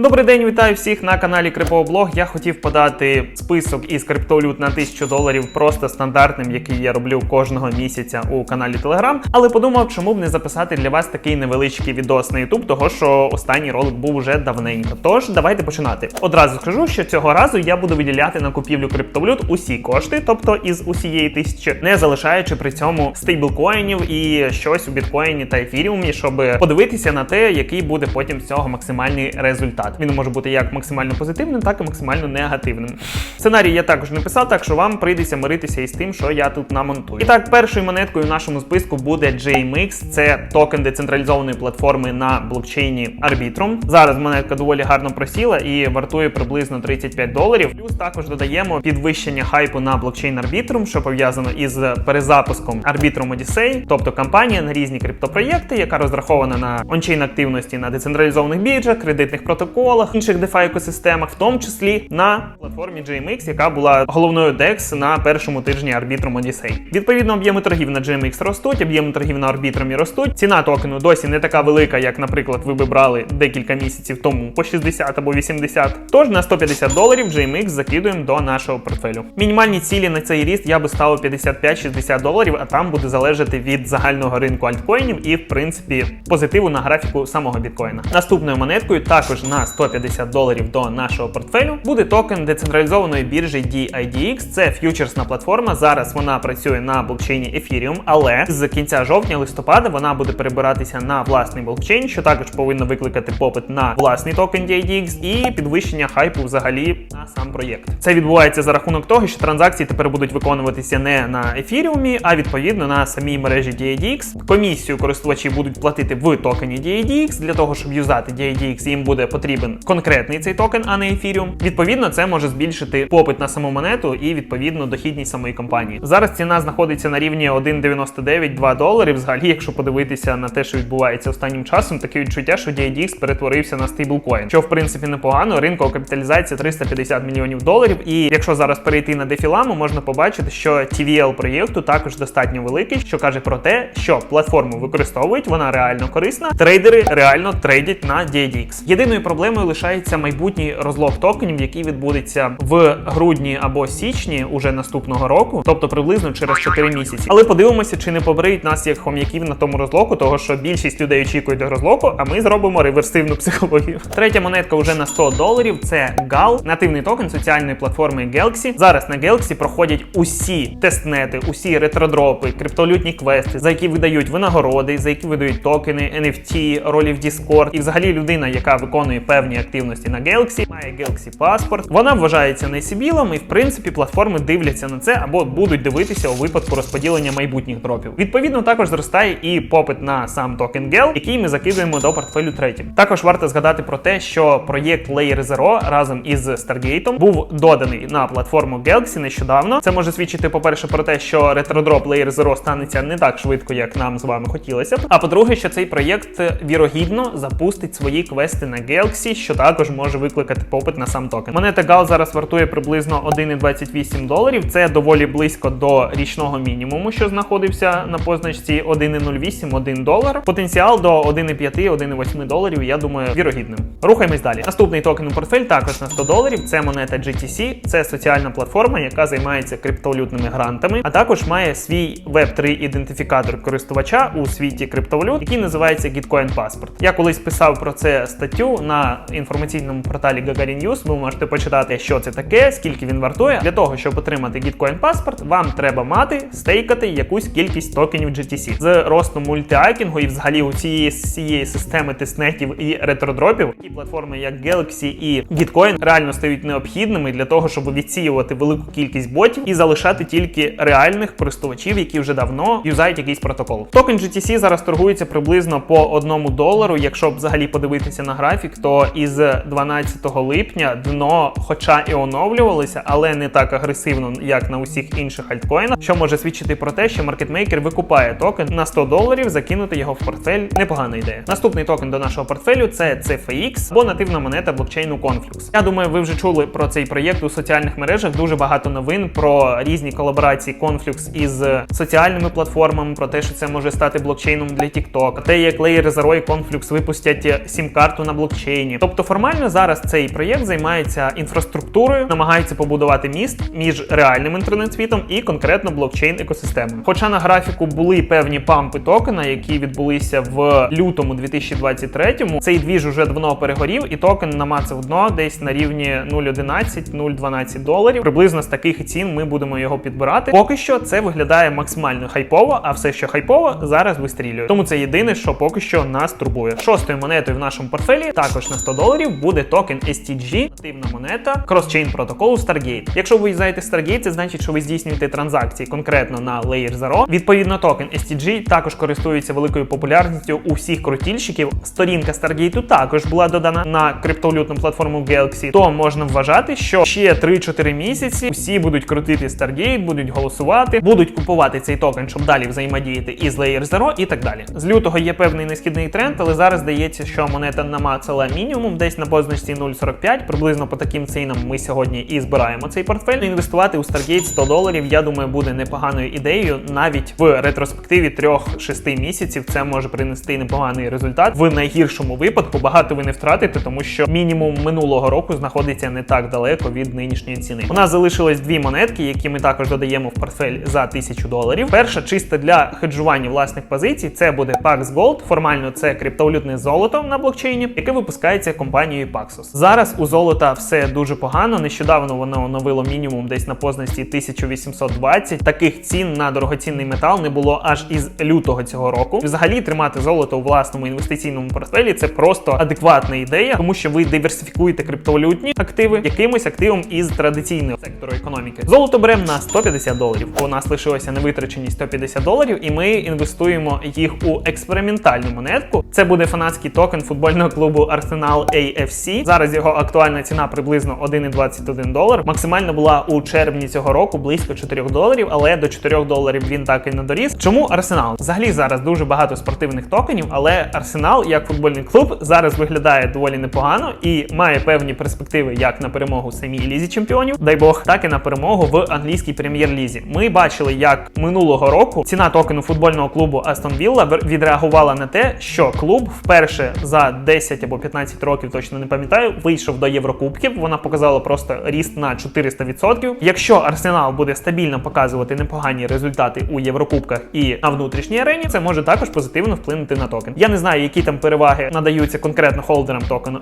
Добрий день, вітаю всіх на каналі Крипоблог. Я хотів подати список із криптовалют на 1000 доларів, просто стандартним, який я роблю кожного місяця у каналі Telegram. Але подумав, чому б не записати для вас такий невеличкий відос на YouTube, того що останній ролик був уже давненько. Тож давайте починати. Одразу скажу, що цього разу я буду виділяти на купівлю криптовалют усі кошти, тобто із усієї тисячі, не залишаючи при цьому стейблкоїнів і щось у біткоїні та ефіріумі, щоб подивитися на те, який буде потім з цього максимальний результат. Він може бути як максимально позитивним, так і максимально негативним. Сценарій я також не писав, так що вам прийдеться миритися із тим, що я тут намонтую. І так, першою монеткою в нашому списку буде JMX. Це токен децентралізованої платформи на блокчейні Arbitrum. Зараз монетка доволі гарно просіла і вартує приблизно 35 доларів. Плюс також додаємо підвищення хайпу на блокчейн Arbitrum, що пов'язано із перезапуском Arbitrum Odyssey, тобто кампанія на різні криптопроєкти, яка розрахована на ончейн активності на децентралізованих біржах, кредитних протоколах, інших DeFi екосистемах, в тому числі на платформі JMX, яка була головною DEX на першому тижні Arbitrum Odyssey. Відповідно, об'єми торгів на JMX ростуть, об'єми торгів на Arbitrum ростуть. Ціна токену досі не така велика, як, наприклад, ви би брали декілька місяців тому по 60 або 80. Тож на 150 доларів JMX закидуємо до нашого портфелю. Мінімальні цілі на цей ріст я би ставив 55-60 доларів, а там буде залежати від загального ринку альткоїнів і, в принципі, позитиву на графіку самого біткоїна. Наступною монеткою також на 150 доларів до нашого портфелю буде токен децентралізованої біржі DIDX. Це ф'ючерсна платформа. Зараз вона працює на блокчейні Ethereum, але з кінця жовтня-листопада вона буде перебиратися на власний блокчейн, що також повинно викликати попит на власний токен DIDX і підвищення хайпу взагалі на сам проєкт. Це відбувається за рахунок того, що транзакції тепер будуть виконуватися не на ефіріумі, а відповідно на самій мережі DIDX. Комісію користувачі будуть платити в токені DIDX. Для того, щоб юзати DIDX, їм буде потрібен конкретний цей токен, а не ефіріум. Відповідно, це може збільшити попит на саму монету і відповідно дохідність самої компанії. Зараз ціна знаходиться на рівні 1,99-2 доларів. Взагалі, якщо подивитися на те, що відбувається останнім часом, таке відчуття, що DIDX перетворився на стейблкоін, що в принципі непогано. Ринкова капіталізація 350 мільйонів доларів. І якщо зараз перейти на дефіламу, можна побачити, що TVL проєкту також достатньо великий, що каже про те, що платформу використовують, вона реально корисна. Трейдери реально трейдять на DIDX. Єдиною проблемою лишається майбутній розлог токенів, який відбудеться в грудні або січні уже наступного року, тобто приблизно через 4 місяці. Але подивимося, чи не побриють нас як хом'яків на тому розлоку, того що більшість людей очікує до розлоку, а ми зробимо реверсивну психологію. Третя монетка вже на 100 доларів. Це GAL, нативний токен соціальної платформи Galaxy. Зараз на Galaxy проходять усі тестнети, усі ретродропи, криптовалютні квести, за які видають винагороди, за які видають токени, NFT, ролі в Discord. І взагалі людина, яка виконує певні активності на Galaxy, має Galaxy паспорт. Вона вважається найсібілом, і в принципі платформи дивляться на це або будуть дивитися у випадку розподілення майбутніх дропів. Відповідно, також зростає і попит на сам токен GEL, який ми закидуємо до портфелю третім. Також варто згадати про те, що проєкт Layer Zero разом із Stargate був доданий на платформу Galaxy нещодавно. Це може свідчити, по-перше, про те, що ретrodrop Layer Zero станеться не так швидко, як нам з вами хотілося б. А по-друге, що цей проєкт вірогідно запустить свої квести на Galaxy, що також може викликати попит на сам токен. Монета GAL зараз вартує приблизно 1,28 доларів. Це доволі близько до річного мінімуму, що знаходився на позначці 1,08-1 долар. Потенціал до 1,5-1,8 доларів, я думаю, вірогідним. Рухаємось далі. Наступний токен у портфель також на 100 доларів. Це монета GTC, це соціальна платформа, яка займається криптовалютними грантами, а також має свій Web3 ідентифікатор користувача у світі криптовалют, який називається Gitcoin Passport. Я колись писав про це статтю на інформаційному порталі Gagarin News. Ви можете почитати, що це таке, скільки він вартує. Для того, щоб отримати Gitcoin Passport, вам треба мати стейкати якусь кількість токенів GTC. З ростом мультиакінгу і взагалі у цієї системи тиснетів і ретродропів, такі платформи, як Galaxy і Gitcoin, реально стають необхідними для того, щоб відсіювати велику кількість ботів і залишати тільки реальних користувачів, які вже давно юзають якийсь протокол. Токен GTC зараз торгується приблизно по одному долару. Якщо взагалі подивитися на графік, то із 12 липня дно, хоча і оновлювалися, але не так агресивно, як на усіх інших альткоїнах, що може свідчити про те, що маркетмейкер викупає токен на 100 доларів, закинути його в портфель. Непогана ідея. Наступний токен до нашого портфелю це CFX або нативна монета блокчейну Conflux. Я думаю, ви вже чули про цей проєкт у соціальних мережах. Дуже багато новин про різні колаборації Conflux із соціальними платформами, про те, що це може стати блокчейном для TikTok, те, як Layer Zero і Conflux випустять сім-карту на блокчейні. Тобто, формально зараз цей проєкт займається інфраструктурою, намагається побудувати міст між реальним інтернет-світом і конкретно блокчейн екосистемою. Хоча на графіку були певні пампи токена, які відбулися в лютому 2023-му, цей двіж уже давно перегорів, і токен намацав дно десь на рівні 0,11-0,12 доларів. Приблизно з таких цін ми будемо його підбирати. Поки що це виглядає максимально хайпово, а все, що хайпово, зараз вистрілює. Тому це єдине, що поки що нас турбує. Шостою монетою в нашому портфелі також на 100 доларів буде токен STG, нативна монета кросчейн протоколу Stargate. Якщо ви юзаєте Stargate, це значить, що ви здійснюєте транзакції конкретно на Layer Zero. Відповідно, токен STG також користується великою популярністю у всіх крутільщиків. Сторінка Stargate також була додана на криптовалютну платформу Galaxy. То можна вважати, що ще 3-4 місяці всі будуть крутити Stargate, будуть голосувати, будуть купувати цей токен, щоб далі взаємодіяти із Layer Zero і так далі. З лютого є певний несхідний тренд, але зараз здається, що монета намацала мінімум десь на позначці 0,45. Приблизно по таким цінам ми сьогодні і збираємо цей портфель. Інвестувати у Stargate 100 доларів, я думаю, буде непоганою ідеєю. Навіть в ретроспективі 3-6 місяців це може принести непоганий результат. В найгіршому випадку багато ви не втратите, тому що мінімум минулого року знаходиться не так далеко від нинішньої ціни. У нас залишилось дві монетки, які ми також додаємо в портфель за 1000 доларів. Перша чисто для хеджування власних позицій. Це буде Pax Gold. Формально це криптовалютне золото на блокчейні, яке випускається компанією Paxos. Зараз у золота все дуже погано. Нещодавно воно оновило мінімум десь на позначці 1820. Таких цін на дорогоцінний метал не було аж із лютого цього року. Взагалі тримати золото у власному інвестиційному портфелі це просто адекватна ідея, тому що ви диверсифікуєте криптовалютні активи якимось активом із традиційного сектору економіки. Золото беремо на 150 доларів. У нас лишилося невитрачені 150 доларів, і ми інвестуємо їх у експериментальну монетку. Це буде фанатський токен футбольного клубу Арсенал AFC. Зараз його актуальна ціна приблизно 1,21 долар. Максимально була у червні цього року близько 4 доларів, але до 4 доларів він так і не доріс. Чому Арсенал? Взагалі зараз дуже багато спортивних токенів, але Арсенал, як футбольний клуб, зараз виглядає доволі непогано і має певні перспективи як на перемогу самій лізі чемпіонів, дай Бог, так і на перемогу в англійській прем'єр-лізі. Ми бачили, як минулого року ціна токену футбольного клубу Астон Вілла відреагувала на те, що клуб вперше за 10 або 15 років, точно не пам'ятаю, вийшов до Єврокубків. Вона показала просто ріст на 400%. Якщо Арсенал буде стабільно показувати непогані результати у Єврокубках і на внутрішній арені, це може також позитивно вплинути на токен. Я не знаю, які там переваги надаються конкретно холдерам токену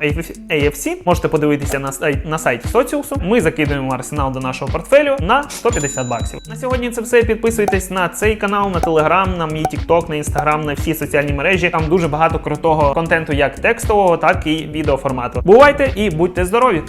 AFC. Можете подивитися на на сайті Соціусу. Ми закидуємо арсенал до нашого портфелю на 150 баксів. На сьогодні це все. Підписуйтесь на цей канал, на телеграм, на мій TikTok, на інстаграм, на всі соціальні мережі. Там дуже багато крутого контенту, як текстового, так і відеоформату. Бувайте і будьте здорові!